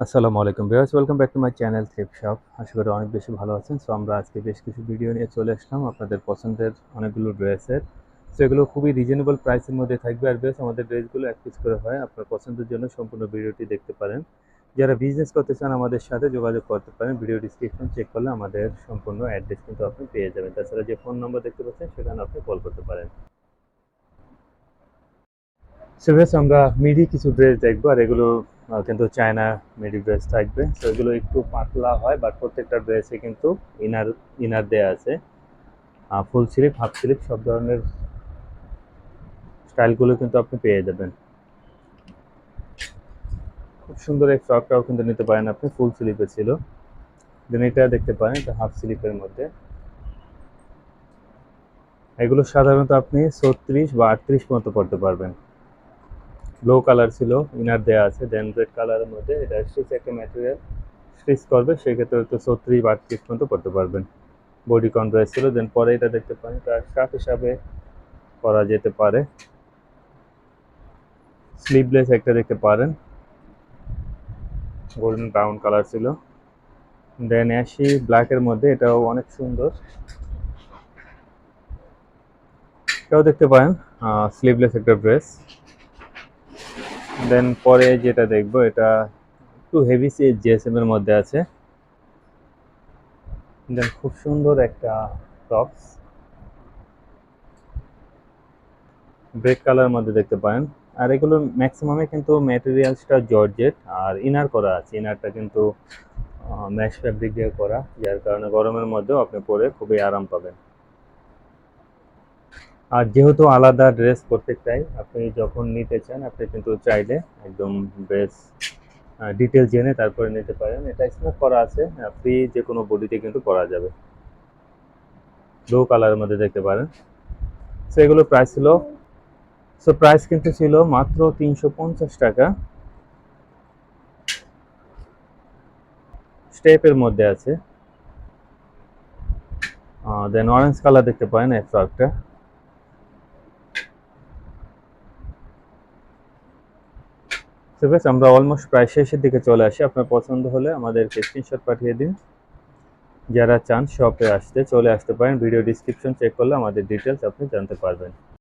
আসসালামু আলাইকুম viewers, welcome back to my channel thrift shop আশা করি অনেক বেশি ভালো আছেন। সো আমরা আজকে বেশ কিছু ভিডিও নিয়ে চলে আসলাম আপনাদের পছন্দের অনেকগুলো ড্রেসের। সো এগুলো খুবই রিজনেবল প্রাইসের মধ্যে থাকবে। আর বেশ, আমাদের ড্রেসগুলো এক পিস করে হয়। আপনার পছন্দের জন্য সম্পূর্ণ ভিডিওটি দেখতে পারেন। যারা বিজনেস করতে চান আমাদের সাথে যোগাযোগ করতে পারেন। ভিডিও ডিসক্রিপশন চেক করলে আমাদের সম্পূর্ণ অ্যাড্রেস কিন্তু আপনি পেয়ে যাবেন। তাছাড়া যে ফোন নম্বর দেখতে পাচ্ছেন, সেখানে আপনি কল করতে পারেন। সো আমরা মিডি কিছু ড্রেস দেখব। আর এগুলো কিন্তু চায়না মেডি ড্রেস থাকবে। তো এগুলো একটু পাতলা হয় বাট প্রত্যেকটা ড্রেসে কিন্তু ইনার ইনার দেয়া আছে। ফুল স্লিপ হাফ স্লিপ সব ধরনের স্টাইলগুলো কিন্তু আপনি পেয়ে যাবেন। খুব সুন্দর এই ফ্রকটাও কিন্তু নিতে পারেন আপনি ফুল স্লিপে ছিল। দেন এটা দেখতে পারেন, এটা হাফ স্লিপের মধ্যে। এগুলো সাধারণত আপনি ছত্রিশ বা আটত্রিশ মতো পড়তে পারবেন। ব্লু কালার ছিল ইনার দেয়া আছে দেন রেড কালারের মধ্যে এটা স্টিচ একটা ম্যাটেরিয়াল স্টিচ করবে, সেক্ষেত্রে হয়তো ছত্রিশ বা আটত্রিশ পর্যন্ত করতে পারবেন। বডি কন্ট্রাস্ট ছিল দেন পরে এটা দেখতে পারেন, তার শার্ট হিসাবে করা যেতে পারে। স্লিভলেস একটা দেখতে পারেন। গোল্ডেন ব্রাউন কালার ছিল। দেন অ্যাশি ব্ল্যাকের মধ্যে এটাও অনেক সুন্দর। এটাও দেখতে পারেন স্লিভলেস একটা ড্রেস দেন পরে যেটা দেখব, এটা একটু হেভি সি জিএসএম এর মধ্যে আছে। দেন খুব সুন্দর একটা টপস ব্রেক কালার মধ্যে দেখতে পারেন। আর এগুলো ম্যাক্সিমামে কিন্তু ম্যাটেরিয়ালসটা জর্জেট, আর ইনার করা আছে। ইনারটা কিন্তু ম্যাশ ফ্যাব্রিক দিয়ে করা, যার কারণে গরমের মধ্যেও আপনি পরে খুবই আরাম পাবেন। আর যেহেতু আলাদা ড্রেস প্রত্যেকটাই আপনি যখন নিতে চান, আপনি কিন্তু চাইলে একদম বেশ ডিটেল জেনে তারপরে নিতে পারেন। এটা স্মোক করা আছে ফ্রি যে কোনো বডিতে কিন্তু করা যাবে। ব্লু কালারের মধ্যে দেখতে পারেন। সো এগুলো প্রাইস ছিল সো প্রাইস কিন্তু ছিল মাত্র তিনশো পঞ্চাশ টাকা। স্টেপের মধ্যে আছে। দেন অরেঞ্জ কালার দেখতে পারেন এই ফ্রকটা তো বেশ আমরা অলমোস্ট প্রায় শেষের দিকে চলে আসি। আপনার পছন্দ হলে আমাদেরকে স্ক্রিনশট পাঠিয়ে দিন। যারা চান শপে আসতে, চলে আসতে পারেন। ভিডিও ডিসক্রিপশন চেক করলে আমাদের ডিটেলস আপনি জানতে পারবেন।